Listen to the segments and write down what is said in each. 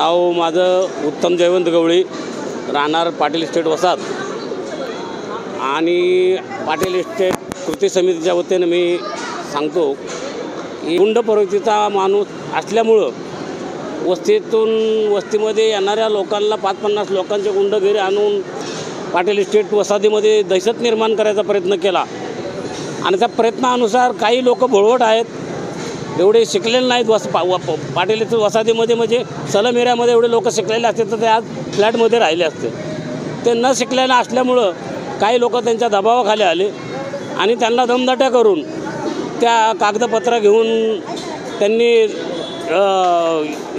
नाव माझं उत्तम जयवंत गवळी राहणार पाटील इस्टेट वसात आणि पाटील इस्टेट कृती समितीच्या वतीनं मी सांगतो की गुंड प्रवृत्तीचा माणूस असल्यामुळं वस्तीतून वस्तीमध्ये येणाऱ्या लोकांना पाच पन्नास लोकांचे गुंड घरी आणून पाटील इस्टेट वसाहतीमध्ये दहशत निर्माण करायचा प्रयत्न केला. आणि त्या प्रयत्नानुसार काही लोक भोळवट आहेत. एवढे शिकलेले नाहीत वस पा व पाटील इथं वसाहतीमध्ये म्हणजे सलम एरियामध्ये एवढे लोक शिकलेले असते तर ते आज फ्लॅटमध्ये राहिले असते. ते न शिकलेले असल्यामुळं काही लोक त्यांच्या दबावाखाली आले आणि त्यांना दमदाट्या करून त्या कागदपत्र घेऊन त्यांनी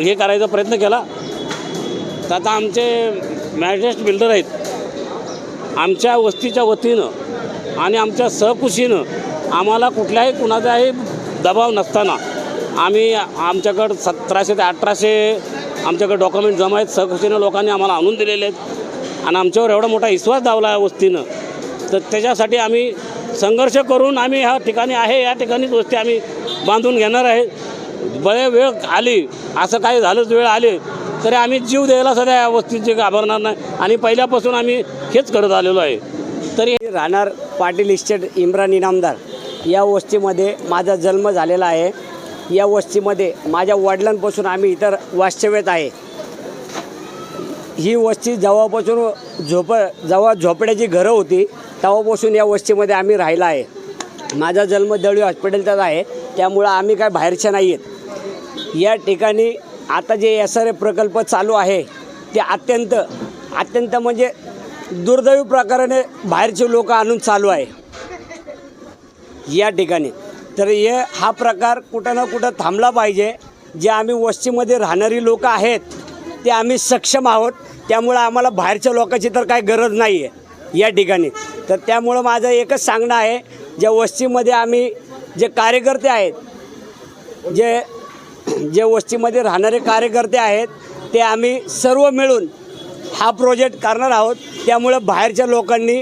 हे करायचा प्रयत्न केला. तर आता आमचे मॅजेस्ट बिल्डर आहेत. आमच्या वस्तीच्या वतीनं आणि आमच्या सहकुशीनं आम्हाला कुठल्याही कुणाचाही दबाव नसताना आम्ही आमच्याकडं सतराशे ते अठराशे आमच्याकडे डॉक्युमेंट जमा आहेत. सहकुशीनं लोकांनी आम्हाला आणून दिलेले आहेत. आणि आमच्यावर एवढा मोठा विश्वास दावला आहे वस्तीनं. तर त्याच्यासाठी आम्ही संघर्ष करून आम्ही ह्या ठिकाणी आहे. या ठिकाणीच वस्ती आम्ही बांधून घेणार आहे. बळे वेळ आली. असं काही झालंच वेळ आली. तरी आम्ही जीव द्यायला सध्या या वस्तीची घाबरणार नाही. आणि पहिल्यापासून आम्ही हेच करत आलेलो आहे. तरी राहणार पाटील इस्टेट इम्रान इनामदार या वस्तीमध्ये माझा जन्म झालेला आहे. या वस्तीमध्ये माझ्या वडिलांपासून आम्ही इतर वास्तव्यात आहे. ही वस्ती जेव्हापासून झोप जेव्हा झोपड्याची घरं होती तेव्हापासून या वस्तीमध्ये आम्ही राहिला आहे. माझा जन्म दळवी हॉस्पिटलचाच आहे त्यामुळं आम्ही काय बाहेरचे नाही आहेत या ठिकाणी आता जे एस आर ए प्रकल्प चालू आहे ते अत्यंत अत्यंत म्हणजे दुर्दैवी प्रकाराने बाहेरचे लोक आणून चालू आहे. या ठिकाणी तर हे हा प्रकार कुठं ना कुठं थांबला पाहिजे. जे आम्ही वस्तीमध्ये राहणारी लोक आहेत ते आम्ही सक्षम आहोत. त्यामुळं आम्हाला बाहेरच्या लोकांची तर काही गरज नाही आहे या ठिकाणी. तर त्यामुळं माझं एकच सांगणं आहे ज्या वस्तीमध्ये आम्ही जे कार्यकर्ते आहेत जे जे वस्तीमध्ये राहणारे कार्यकर्ते आहेत ते आम्ही सर्व मिळून हा प्रोजेक्ट करणार आहोत. त्यामुळं बाहेरच्या लोकांनी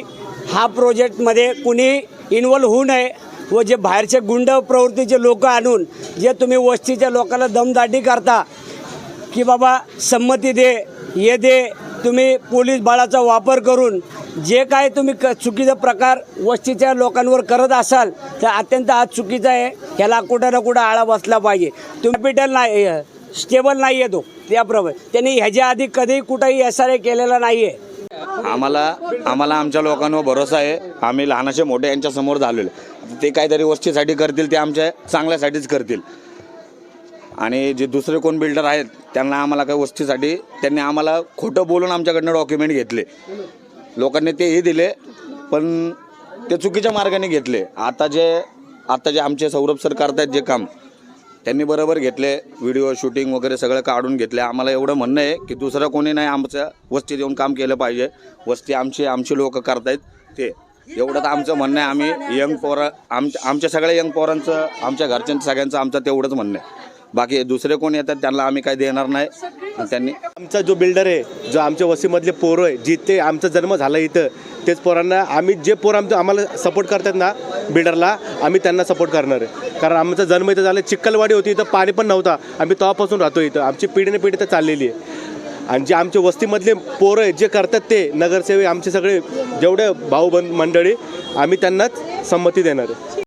हा प्रोजेक्टमध्ये कुणी इन्वॉल्व होऊ नये व जे बाहेरचे गुंड प्रवृत्तीचे लोक आणून जे तुम्ही वस्तीच्या लोकांना दमदाटी करता की बाबा संमती दे ये दे तुम्ही पोलीस बाळाचा वापर करून जे काय तुम्ही क चुकीचा प्रकार वस्तीच्या लोकांवर करत असाल तर अत्यंत आज चुकीचा आहे. ह्याला कुठं ना कुठं आळा बसला पाहिजे. तुम्ही कॅपिटल नाही स्टेबल नाही आहे तो त्याप्रमाणे. त्यांनी ह्याच्या आधी कधीही कुठंही एस आर ए केलेला नाही आहे आम्हाला आम्हाला आमच्या लोकांवर भरोसा आहे. आम्ही लहानाचे मोठे यांच्यासमोर झालेलो आहे. ते काहीतरी वस्तीसाठी करतील ते आमच्या चांगल्यासाठीच करतील. आणि जे दुसरे कोण बिल्डर आहेत त्यांना आम्हाला काही वस्तीसाठी त्यांनी आम्हाला खोटं बोलून आमच्याकडनं डॉक्युमेंट घेतले. लोकांनी तेही दिले पण ते चुकीच्या मार्गाने घेतले. आता जे आता जे आमचे सौरभ सर करतायत जे काम त्यांनी बरोबर घेतले. व्हिडिओ शूटिंग वगैरे सगळं काढून घेतले. आम्हाला एवढं म्हणणं आहे की दुसरं कोणी नाही आमच्या वस्तीत येऊन काम केलं पाहिजे. वस्ती आमची आमची लोक करतायत ते. एवढं तर आमचं म्हणणं आहे आम्ही यंग पोरं आमच्या आमच्या सगळ्या यंग पोरांचं आमच्या घरच्यांचं सगळ्यांचं आमचं तेवढंच म्हणणं आहे. बाकी दुसरे कोण येतात त्यांना आम्ही काही देणार नाही. आणि त्यांनी आमचा जो बिल्डर आहे जो आमच्या वस्तीमधले पोरं आहे जिथे आमचा जन्म झाला इथं तेच पोरांना आम्ही जे पोरं आमचं आम्हाला सपोर्ट करतात ना बिल्डरला आम्ही त्यांना सपोर्ट करणार आहे. कारण आमचा जन्म इथं झाला चिक्कलवाडी होती इथं पाणी पण नव्हता. आम्ही तेव्हापासून राहतो इथं. आमची पिढीने पिढी तर चाललेली आहे. आणि जे आमचे वस्तीमधले पोरं आहे जे करतात ते नगरसेवक आमचे सगळे जेवढे भाऊ बंद मंडळी आम्ही त्यांनाच संमती देणार आहे.